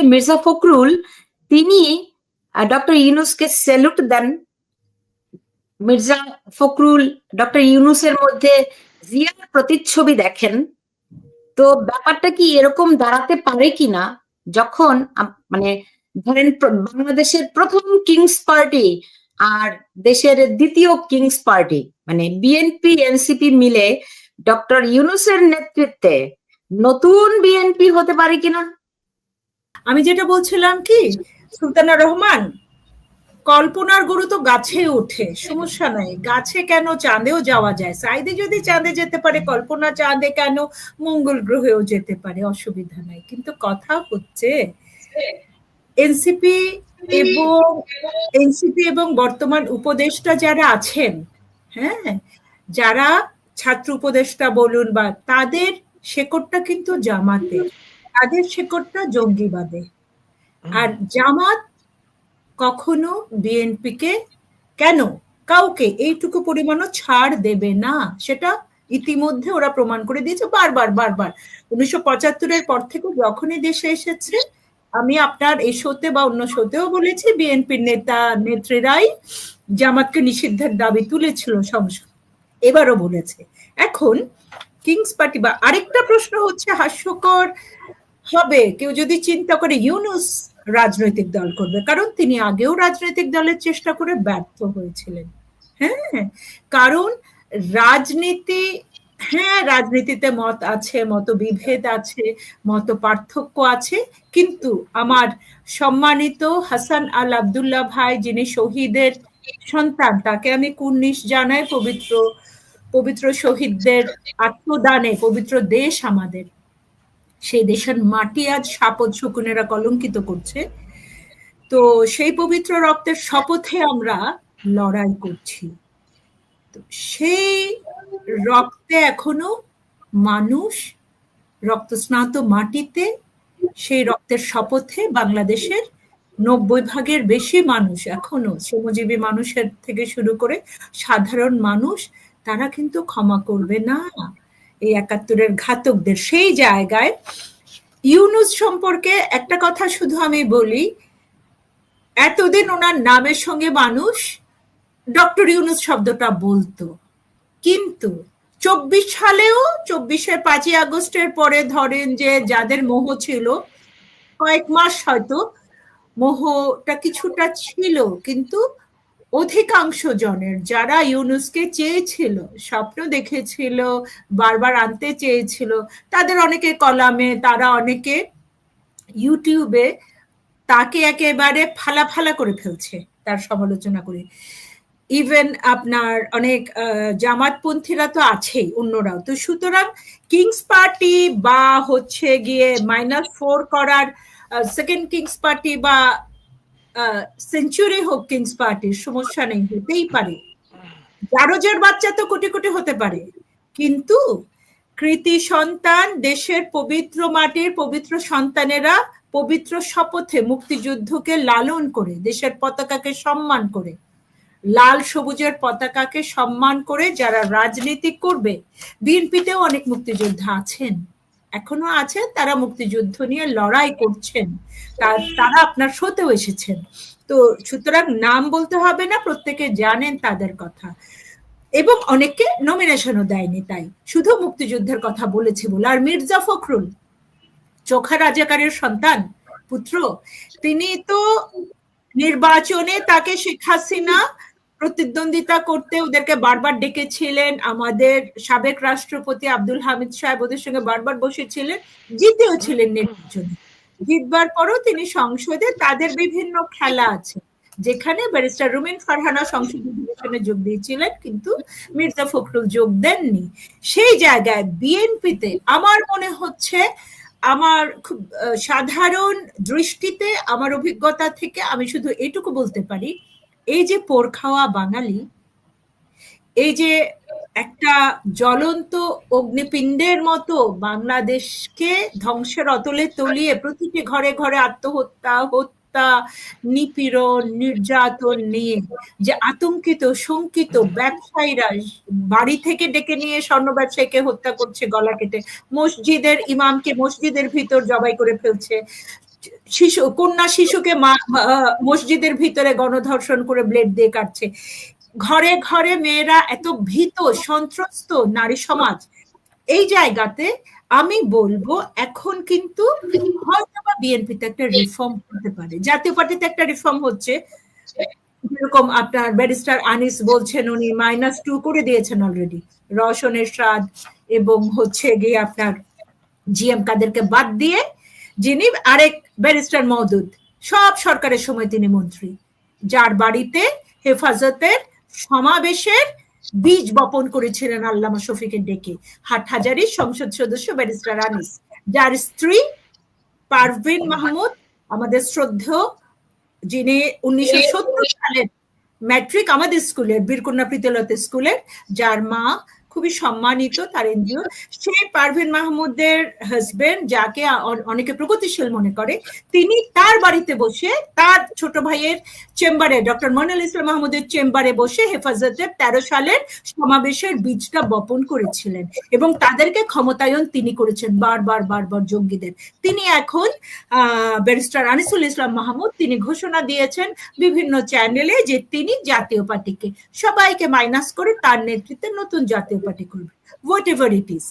যে মির্জা ফখরুল, তিনি ডক্টর ইউনুসকে স্যালুট দেন। মির্জা ফখরুল, ডক্টর ইউনুসের মধ্যে জিয়ার প্রতিচ্ছবি দেখেন। তো ব্যাপারটা কি এরকম দাঁড়াতে পারে কিনা? যখন মানে ধরেন বাংলাদেশের প্রথম কিংস পার্টি আর দেশের দ্বিতীয় কিংস পার্টি মানে বিএনপি এনসিপি মিলে ডক্টর ইউনুসের নেতৃত্বে নতুন বিএনপি হতে পারে কিনা? আমি যেটা বলছিলাম কি সুলতানা রহমান কল্পনার গরু তো গাছে ওঠে সমস্যা নাই। গাছে কেন চাঁদেও যাওয়া যায়? সাইদে যদি চাঁদে যেতে পারে কল্পনা চাঁদে কেন মঙ্গল গ্রহেও যেতে পারে? অসুবিধা নাই। কিন্তু কথা হচ্ছে এনসিপি এবং এনসিপি এবং বর্তমান উপদেষ্টা যারা আছেন হ্যাঁ যারা ছাত্র উপদেষ্টা বলুন বা তাদের শেকড়টা কিন্তু জামাতে তাদের শেকড়টা জঙ্গিবাদে। আর জামাত কখনো বিএনপিকে কেন? কাউকে এইটুকু পরিমাণও ছাড় দেবে না। সেটা ইতিমধ্যে ওরা প্রমাণ করে দিয়েছে। বারবার বারবার। উনিশশো পঁচাত্তরের পর থেকে যখনই দেশে এসেছে, আমি আপনার এই শোতে বা অন্য শোতেও বলেছি, বিএনপির নেতা, নেত্রীরাই জামাতকে নিষিদ্ধের দাবি তুলেছিল সংসদ। এবারও বলেছে। এখন কিংস পার্টি বা আরেকটা প্রশ্ন হচ্ছে হাস্যকর। হবে। কেউ যদি চিন্তা করে ইউনুস রাজনৈতিক দল করবে, কারণ তিনি আগেও রাজনৈতিক দলের চেষ্টা করে ব্যর্থ হয়েছিলেন। হ্যাঁ কারণ রাজনীতি হ্যাঁ রাজনীতিতে মত আছে মত বিভেদ আছে মত পার্থক্য আছে, কিন্তু আমার সম্মানিত হাসান আল আবদুল্লাহ ভাই, যিনি শহীদের সন্তান, তাকে আমি কুর্নিশ জানাই, পবিত্র পবিত্র শহীদদের আত্মদানে, পবিত্র দেশ আমাদের। সেই দেশের মাটি আজ সাপদ শকুনেরা কলঙ্কিত করছে। তো সেই পবিত্র রক্তের শপথে আমরা লড়াই করছি। তো সেই রক্তে এখনও মানুষ রক্তস্নাত মাটিতে, সেই রক্তের শপথে বাংলাদেশের নব্বই ভাগের বেশি মানুষ এখনও শ্রমজীবী মানুষের থেকে শুরু করে সাধারণ মানুষ, তারা কিন্তু ক্ষমা করবে না। এই একাত্তরের ঘাতকদের। সেই জায়গায় ইউনুস সম্পর্কে একটা কথা শুধু আমি বলি, এতদিন ওনার নামের সঙ্গে মানুষ ডক্টর ইউনুস শব্দটা বলতো। কিন্তু চব্বিশ সালেও, চব্বিশের পাঁচই আগস্টের পরে ধরেন যে যাদের মোহ ছিল, কয়েক মাস হয়তো মোহটা কিছুটা ছিল, কিন্তু অধিকাংশ জনের যারা ইউনুসকে চেয়েছিল, স্বপ্ন দেখেছিল, বারবার আনতে চেয়েছিল, তাদের অনেকে কলামে, তারা অনেকে ইউটিউবে তাকে একেবারে ফালা ফালা করে ফেলছে, তার সমালোচনা করে। ইভেন আপনার অনেক জামাতপন্থীরা তো আছেই, অন্যরাও। তো সুতরাং কিংস পার্টি বা হচ্ছে গিয়ে মাইনাস ফোর করার সেকেন্ড কিংস পার্টি বা সেঞ্চুরি হোক কিংস পার্টির সমস্যা নেই, হতেই পারে। জারোজের বাচ্চা তো কোটি কোটি হতে পারে। কিন্তু কৃতি সন্তান, দেশের পবিত্র মাটির পবিত্র সন্তানেরা পবিত্র শপথে মুক্তিযুদ্ধকে লালন করে, দেশের পতাকাকে সম্মান করে। লাল সবুজের পতাকাকে সম্মান করে যারা রাজনীতি করবে, বিএনপিতেও অনেক মুক্তিযোদ্ধা আছেন। এখনও আছেন তারা মুক্তিযুদ্ধ নিয়ে লড়াই করছেন। তারা আপনার শোতেও এসেছেন। তো সুতরাং নাম বলতে হবে না, প্রত্যেকে জানেন তাদের কথা। এবং অনেককে নমিনেশনও দেয়নি তাই। শুধু মুক্তিযুদ্ধের কথা বলেছে বলে। আর মির্জা ফখরুল, চোখা রাজাকারের সন্তান, পুত্র, তিনি তো নির্বাচনে তাকে শেখ হাসিনা প্রতিদ্বন্দ্বিতা করতে ওদেরকে বারবার ডেকেছিলেন। আমাদের সাবেক রাষ্ট্রপতি আব্দুল হামিদ সাহেব ওদের সঙ্গে বারবার বসেছিলেন জিতেও ছিলেন নির্বাচনে জিতবার পরও তিনি সংসদে তাদের বিভিন্ন খেলা আছে, যেখানে ব্যারিস্টার রুমিন ফারহানা সংসদ অধিবেশনে যোগ দিয়েছিলেন, কিন্তু মির্জা ফখরুল যোগ দেননি। সেই জায়গায় বিএনপিতে আমার মনে হচ্ছে আমার খুব সাধারণ দৃষ্টিতে, আমার অভিজ্ঞতা থেকে আমি শুধু এটুকু বলতে পারি এই যে পোর খাওয়া বাঙালি, এই যে একটা জ্বলন্ত অগ্নিপিণ্ডের মতো বাংলাদেশকে ধ্বংসের অতলে তলিয়ে প্রতিটি ঘরে ঘরে আত্মহত্যা, হত্যা, নিপীড়ন, নির্যাতন নিয়ে যে আতঙ্কিত, শঙ্কিত ব্যবসায়ীরা বাড়ি থেকে ডেকে নিয়ে স্বর্ণ ব্যবসায়ীকে হত্যা করছে, গলা কেটে। মসজিদের ইমামকে মসজিদের ভিতর জবাই করে ফেলছে। শিশু, কন্যা শিশুকে মা- মসজিদের ভিতরে গণধর্ষণ করে ব্লেড দিয়ে কাটছে। ঘরে ঘরে মেয়েরা এত ভীত, সন্ত্রস্ত, নারী সমাজ। এই জায়গাতে আমি বলব, এখন কিন্তু হয়তো বিএনপিতে একটা রিফর্ম হতে পারে। জাতীয় পার্টিতে একটা রিফর্ম হচ্ছে। যেরকম আপনার ব্যারিস্টার আনিস বলছেন, উনি মাইনাস টু করে দিয়েছেন অলরেডি রওশনের স্বাদ এবং হচ্ছে গিয়ে আপনার জিএম কাদেরকে বাদ দিয়ে যিনি আরেক ব্যারিস্টার মওদুদ সব সরকারের সময় তিনি মন্ত্রী। যার বাড়িতে হেফাজতের সমাবেশের বীজ বপন করেছিলেন আল্লামা শফিকের ডেকে। হাটহাজারি সংসদ সদস্য ব্যারিস্টার আনিস। যার স্ত্রী পারভিন মাহমুদ, আমাদের শ্রদ্ধেয় যিনি উনিশশো সত্তর সালের ম্যাট্রিক আমাদের স্কুলের, বীরকন্যা প্রীতিলতা স্কুলের, যার মা খুবই সম্মানিত তার এনজিও। সেই পারভিন মাহমুদের হাজবেন্ড যাকে অনেকে প্রগতিশীল মনে করে, তিনি তার বাড়িতে বসে তার ছোট ভাইয়ের চেম্বারে, ডক্টর মনিল ইসলাম মাহমুদের চেম্বারে বসে হেফাজতের তেরো সালের সমাবেশের বীজটা বপন করেছিলেন এবং তাদেরকে ক্ষমতায়ন তিনি করেছেন বারবার বারবার জঙ্গিদের তিনি এখন ব্যারিস্টার আনিসুল ইসলাম মাহমুদ, তিনি ঘোষণা দিয়েছেন বিভিন্ন চ্যানেলে যে তিনি জাতীয় পার্টিকে সবাইকে মাইনাস করে তার নেতৃত্বে নতুন জাতীয় পার্টি করবে হোয়াট এভার ইট ইজ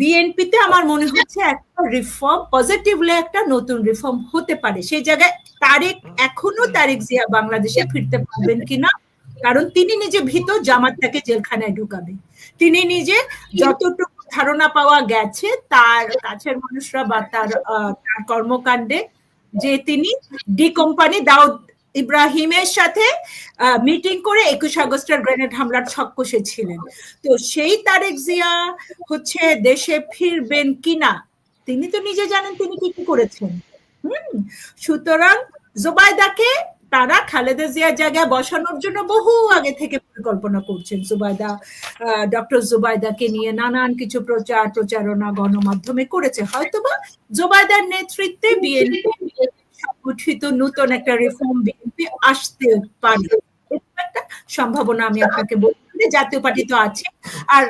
বিএনপিতে আমার মনে হচ্ছে একটা রিফর্ম পজিটিভলি একটা নতুন রিফর্ম হতে পারে। সেই জায়গায় তারেক এখনও তারেক জিয়া বাংলাদেশে ফিরতে পারবেন কিনা? কারণ তিনি নিজে ভীত জামাত তাকে জেলখানায় ঢুকাবে। তিনি নিজে যতটুকু ধারণা পাওয়া গেছে, তার কাছের মানুষরা বা তার কর্মকাণ্ডে যে তিনি ডি কোম্পানি দাউদ ইব্রাহিমের সাথে মিটিং করে একুশ আগস্টের গ্রেনেড হামলার ছক কষেছিলেন। তো সেই তারেক জিয়া হচ্ছে দেশে ফিরবেন কিনা, তিনি তো নিজে জানেন তিনি কি কি করেছেন। হুম, সুতরাং জোবায়দাকে, তারা খালেদা জিয়ার জায়গায় বসানোর জন্য বহু আগে থেকে পরিকল্পনা করছেন। জুবাইদা ডক্টর জুবাইদাকে নিয়ে নানান কিছু প্রচার, প্রচারণা গণমাধ্যমে করেছে। হয়তোবা জুবাইদার নেতৃত্বে বিএনপি সংগঠিত নতুন একটা রিফর্ম বিএনপি আসতে পারে একটা সম্ভাবনা আমি আপনাকে বলছি জাতীয় পার্টি তো আছে। আর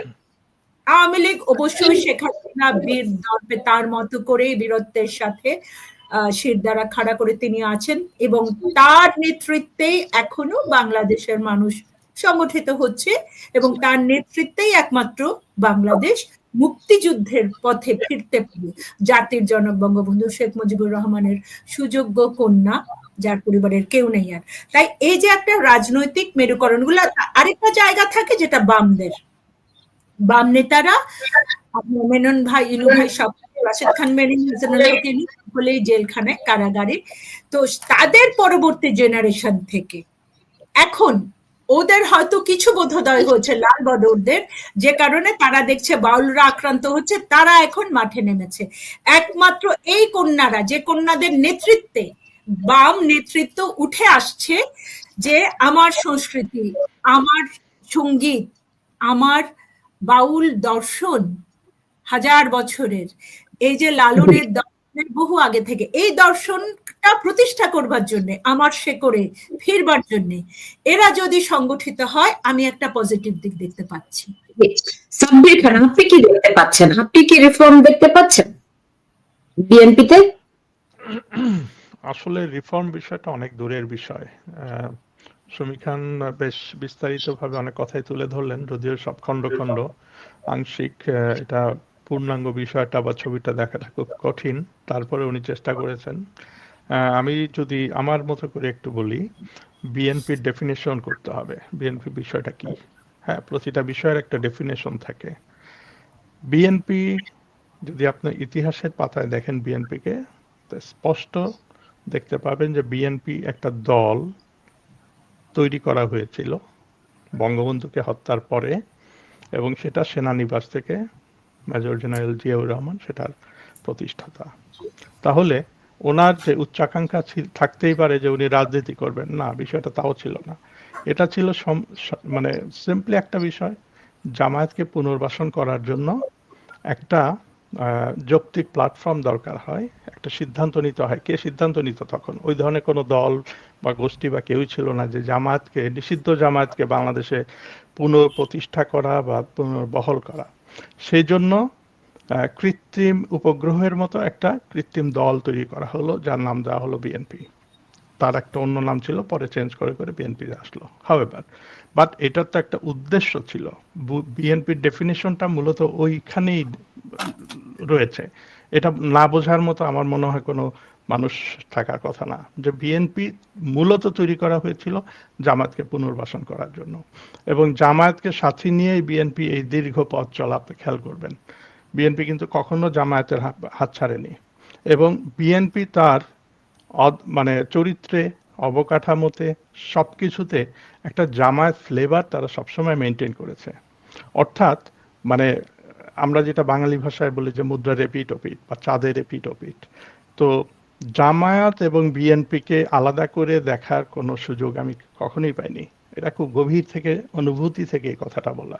আওয়ামী লীগ অবশ্যই শেখ হাসিনা বীর দর্পে তার মতো করে বীরত্বের সাথে শির দ্বারা খাড়া করে তিনি আছেন এবং তার নেতৃত্বেই এখনও বাংলাদেশের মানুষ সংগঠিত হচ্ছে এবং তার নেতৃত্বেই একমাত্র বাংলাদেশ মুক্তিযুদ্ধের পথে ফিরতে পারে জাতির জনক বঙ্গবন্ধু শেখ মুজিবুর রহমানের সুযোগ্য কন্যা যার পরিবারের কেউ নেই আর। তাই এই যে একটা রাজনৈতিক মেরুকরণগুলো আরেকটা জায়গা থাকে যেটা বামদের। বাম নেতারা, মেনন ভাই, ইনু ভাই সব রাশেদ খান, মেনন কারাগারে। তো তাদের পরবর্তী জেনারেশন থেকে। এখন ওদের হয়তো কিছু বোধোদয় হচ্ছে লাল বদরদের যে কারণে তারা দেখছে বাউলরা আক্রান্ত হচ্ছে, তারা এখন মাঠে নেমেছে। একমাত্র এই কন্যারা, যে কন্যাদের নেতৃত্বে বাম নেতৃত্ব উঠে আসছে যে আমার সংস্কৃতি, আমার সংগীত, আমার বাউল দর্শন হাজার বছরের। এই যে লালনের দর্শনের বহু আগে থেকে, এই দর্শনটা প্রতিষ্ঠা করবার জন্য, আমার শেকড়ে ফিরবার জন্য, এরা যদি সংগঠিত হয়, আমি একটা পজিটিভ দিক দেখতে পাচ্ছি। সাব্বির আপনি কি দেখতে পাচ্ছেন? আপনি কি রিফর্ম দেখতে পাচ্ছেন? বিএনপিতে আসলে রিফর্ম বিষয়টা অনেক দূরের বিষয়। সুমি খান বেশ বিস্তারিতভাবে অনেক কথাই তুলে ধরলেন যদিও সব খণ্ড খণ্ড। আংশিক এটা পূর্ণাঙ্গ বিষয়টা বা ছবিটা দেখাটা খুব কঠিন তারপরে উনি চেষ্টা করেছেন। আমি যদি আমার মতো করে একটু বলি বিএনপির ডেফিনেশন করতে হবে। বিএনপি বিষয়টা কি? হ্যাঁ প্রতিটা বিষয়ের একটা ডেফিনেশন থাকে। বিএনপি যদি আপনি ইতিহাসের পাতায় দেখেন বিএনপিকে স্পষ্ট দেখতে পাবেন যে বিএনপি একটা দল তৈরি করা হয়েছিল বঙ্গবন্ধুকে হত্যার পরে, এবং সেটা সেনানিবাস থেকে মেজর জেনারেল জিয়াউর রহমান সেটার প্রতিষ্ঠাতা। তাহলে ওনার যে উচ্চাকাঙ্ক্ষা থাকতেই পারে যে উনি রাজনীতি করবেন। না, বিষয়টা তাও ছিল না। এটা ছিল মানে সিম্পলি একটা বিষয়, জামায়াতকে পুনর্বাসন করার জন্য একটা যৌক্তিক প্ল্যাটফর্ম দরকার হয়, একটা সিদ্ধান্ত নিতে হয়। কে সিদ্ধান্ত নিত তখন? ওই ধরনের কোনো দল বা গোষ্ঠী বা কেউই ছিল না যে জামায়াতকে, নিষিদ্ধ জামায়াতকে বাংলাদেশে পুনঃপ্রতিষ্ঠা করা বা পুনর্বহল করা। সেই জন্য কৃত্রিম উপগ্রহের মতো একটা কৃত্রিম দল তৈরি করা হলো, যার নাম দেওয়া হলো বিএনপি। তার একটা অন্য নাম ছিল, পরে চেঞ্জ করে করে বিএনপি আসলো। হাওয়েভার বাট এটার তো একটা উদ্দেশ্য ছিল। বিএনপির ডেফিনেশনটা মূলত ওইখানেই রয়েছে। এটা না বোঝার মতো আমার মনে হয় কোনো মানুষ থাকার কথা না। যে বিএনপি মূলত তৈরি করা হয়েছিল জামাতকে পুনর্বাসন করার জন্য। এবং জামায়াতকে সাথে নিয়েই বিএনপি এই দীর্ঘ পথ চলা খেয়াল করবেন। বিএনপি কিন্তু কখনো জামায়াতের হাত- ছাড়েনি। এবং বিএনপি তার মানে চরিত্রে, অবকাঠামোতে সব কিছুতে একটা জামায়াত ফ্লেভার তারা সবসময় মেনটেন করেছে। অর্থাৎ মানে আমরা যেটা বাঙালি ভাষায় বলি যে মুদ্রা রেপিট ওপিট বা চাঁদের রেপিট ওপিট তো জামায়াত এবং বিএনপিকে আলাদা করে দেখার কোনো সুযোগ আমি কখনোই পাইনি। এটা খুব গভীর থেকে, অনুভূতি থেকে এই কথাটা বলা।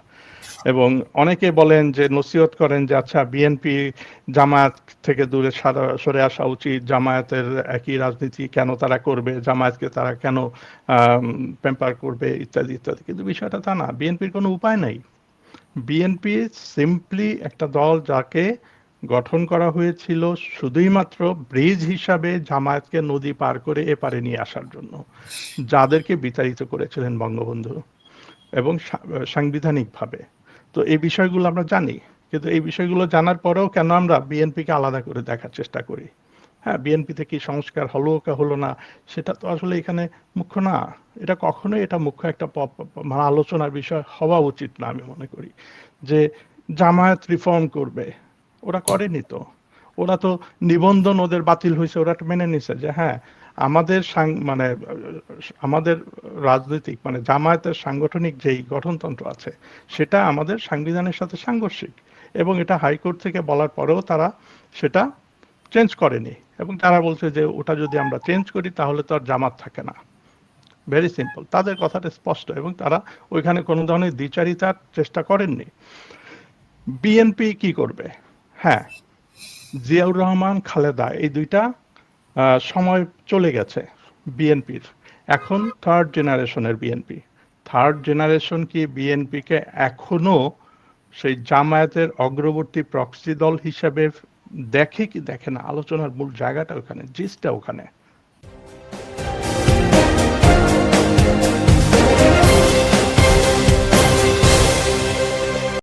এবং অনেকে বলেন যে, নসিহত করেন যে আচ্ছা বিএনপি জামায়াত থেকে দূরে সারা- আসা উচিত। জামায়াতের একই রাজনীতি কেন তারা করবে? জামায়াতকে তারা কেন পেম্পার করবে? ইত্যাদি ইত্যাদি। কিন্তু বিষয়টা তা না। বিএনপির কোনো উপায় নাই। বিএনপি সিম্পলি একটা দল যাকে গঠন করা হয়েছিল শুধুই মাত্র ব্রিজ হিসাবে জামায়াতকে নদী পার করে এপারে নিয়ে আসার জন্য, যাদেরকে বিতাড়িত করেছিলেন বঙ্গবন্ধু এবং সাংবিধানিকভাবে। তো এই বিষয়গুলো আমরা জানি, কিন্তু এই বিষয়গুলো জানার পরেও কেন আমরা বিএনপিকে আলাদা করে দেখার চেষ্টা করি? হ্যাঁ বিএনপিতে কি সংস্কার হলো কা হলো না, সেটা তো আসলে এখানে মুখ্য না। এটা কখনোই এটা মুখ্য একটা মানে আলোচনার বিষয় হওয়া উচিত না আমি মনে করি, যে জামায়াত রিফর্ম করবে। ওরা করেনি তো। ওরা তো নিবন্ধন ওদের বাতিল হয়েছে, ওরা মেনে নিছে যে হ্যাঁ আমাদের মানে আমাদের রাজনৈতিক মানে জামায়াতের সাংগঠনিক যেই গঠনতন্ত্র আছে, সেটা আমাদের সংবিধানের সাথে সাংঘর্ষিক এবং এটা হাইকোর্ট থেকে বলার পরেও তারা সেটা চেঞ্জ করেনি এবং তারা বলছে যে ওটা যদি আমরা চেঞ্জ করি তাহলে তো আর জামাত থাকে না। ভেরি সিম্পল তাদের কথাটা স্পষ্ট এবং তারা ওইখানে কোনো ধরনের দ্বিচারিতার চেষ্টা করেননি। বিএনপি কি করবে? হ্যাঁ জিয়াউর রহমান, খালেদা, এই দুইটা সময় চলে গেছে বিএনপির। এখন থার্ড জেনারেশনের বিএনপি। থার্ড জেনারেশন কি বিএনপিকে এখনও সেই জামায়াতের অগ্রবর্তী প্রক্সি দল হিসাবে দেখে কি দেখে না? আলোচনার মূল জায়গাটা ওখানে জিসটা ওখানে।